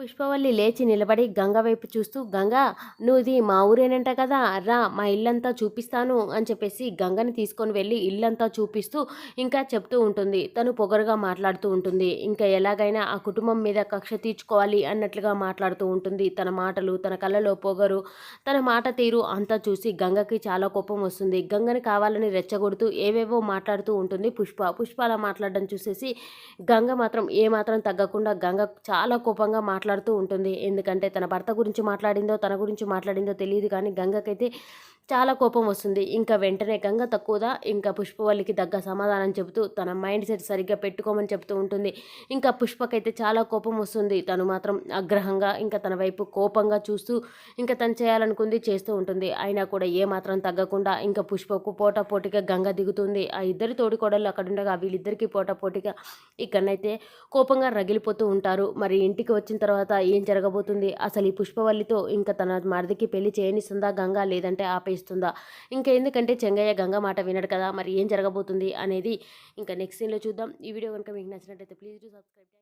పుష్పవల్లి లేచి నిలబడి గంగ వైపు చూస్తూ గంగ నువ్వుది మా ఊరేనంట కదా రా మా ఇల్లంతా చూపిస్తాను అని చెప్పేసి గంగని తీసుకొని వెళ్ళి ఇల్లంతా చూపిస్తూ ఇంకా చెప్తూ ఉంటుంది. తను పొగరుగా మాట్లాడుతూ ఉంటుంది. ఇంకా ఎలాగైనా ఆ కుటుంబం మీద కక్ష తీర్చుకోవాలి అన్నట్లుగా మాట్లాడుతూ ఉంటుంది. తన మాటలు తన కళ్ళలో పొగరు తన మాట తీరు అంతా చూసి గంగకి చాలా కోపం వస్తుంది. గంగని కావాలని రెచ్చగొడుతూ ఏవేవో మాట్లాడుతూ ఉంటుంది పుష్ప. పుష్ప అలా మాట్లాడడం చూసేసి గంగ మాత్రం ఏమాత్రం తగ్గకుండా గంగ చాలా కోపంగా మాట్లాడుతూ ఉంటుంది. ఎందుకంటే తన భర్త గురించి మాట్లాడిందో తన గురించి మాట్లాడిందో తెలియదు కానీ గంగకైతే చాలా కోపం వస్తుంది. ఇంకా వెంటనే గంగ తక్కువదా? ఇంకా పుష్పవల్లికి తగ్గ సమాధానం చెబుతూ తన మైండ్ సెట్ సరిగ్గా పెట్టుకోమని చెప్తూ ఉంటుంది. ఇంకా పుష్పకైతే చాలా కోపం వస్తుంది. తను మాత్రం ఆగ్రహంగా ఇంకా తన వైపు కోపంగా చూస్తూ ఇంకా తను చేయాలనుకుంది చేస్తూ ఉంటుంది. అయినా కూడా ఏ మాత్రం తగ్గకుండా ఇంకా పుష్పకు పోటాపోటీగా గంగ దిగుతుంది. ఆ ఇద్దరి తోడికోడళ్ళు అక్కడ ఉండగా వీళ్ళిద్దరికీ పోటాపోటీగా ఇక్కడనైతే కోపంగా రగిలిపోతూ ఉంటారు. మరి ఇంటికి వచ్చిన తర్వాత ఏం జరగబోతుంది? అసలు ఈ పుష్పవల్లితో ఇంకా తన మరిదికి పెళ్ళి చేయనిస్తుందా గంగ? లేదంటే ఆపేస్తుందా ఇంకా ఎందుకంటే చెంగయ్య గంగ మాట వినడు కదా మరి ఏం జరగబోతుంది అనేది ఇంకా నెక్స్ట్ సీన్లో చూద్దాం. ఈ వీడియో కనుక మీకు నచ్చినట్టయితే ప్లీజ్ డూ సబ్స్క్రైబ్